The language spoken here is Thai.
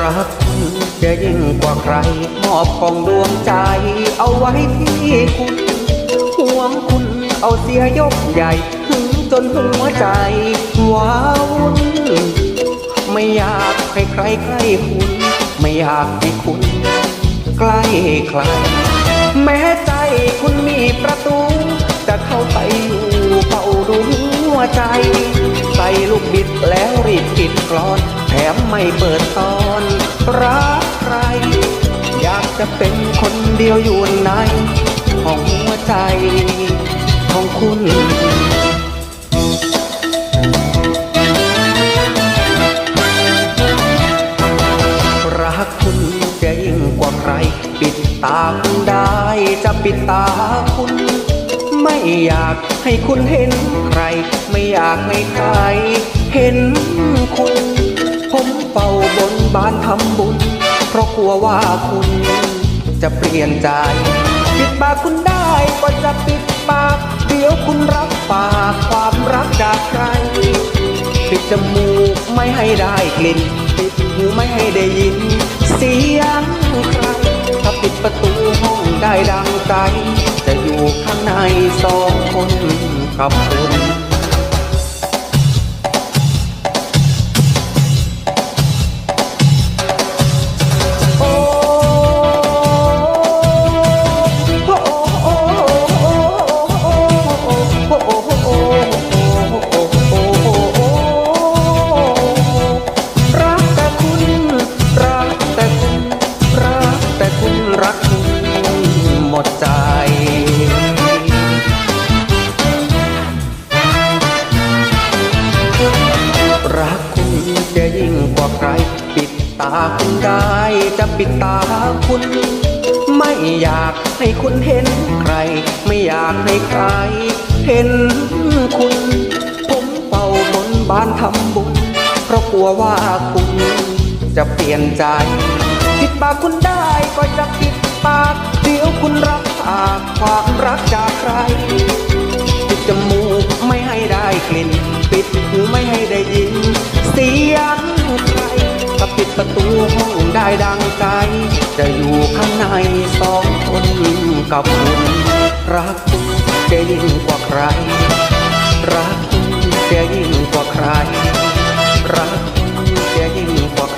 รัก จะยิ่งกว่าใคร มอบของดวงใจ เอาไว้ที่คุณห่วงคุณเอาเสียยกใหญ่ถึงจนหัวใจว้าวุ่นไม่อยากใครใครใกล้คุณ ไม่อยากให้คุณ ใกล้ใคร แม้ใจคุณมีประตู จะเข้าไปอยู่เฝ้าดูหัวใจ ใส่ลูกบิดแล้วรีบปิดกรอน แถมไม่เปิดตอนรัก อยากจะเป็นคนเดียวอยู่ในของหัวใจของคุณรักคุณจะยิ่งกว่าใคร ปิดตาคุณได้จะปิดตาคุณ ไม่อยากให้คุณเห็นใคร ไม่อยากให้ใคร เห็นคุณ ผมเฝ้าบนบานทำบุญ ราะกลัวว่าคุณจะเปลี่ยนใจ ปิดปากคุณได้ก็จะปิดปาก เดี๋ยวคุณรับปากความรักจากใคร ปิดจมูกไม่ให้ได้กลิ่น ปิดหูไม่ให้ได้ยิน เสียงใคร ถ้าปิดประตูห้องได้ดังใจ จะอยู่ข้างในสองคนกับคุณ ยิ่งกว่าใคร ปิดตาคุณได้จะปิดตาคุณ ไม่อยากให้คุณเห็นใคร ไม่อยากให้ใคร เห็นคุณ ผมเป่าบนบานทำบุญ เพราะกลัวว่าคุณจะเปลี่ยนใจ ปิดปากคุณได้ก็จะปิดปาก เดี๋ยวคุณรับปากความรักจากใครปิดจมูกไม่ให้ได้กลิ่น ประตูห้องได้ดังใจ จะอยู่ข้างในสองคนกับคุณรักคุณจะยิ่งกว่าใคร รักคุณจะยิ่งกว่าใคร รักคุณจะยิ่งกว่าใคร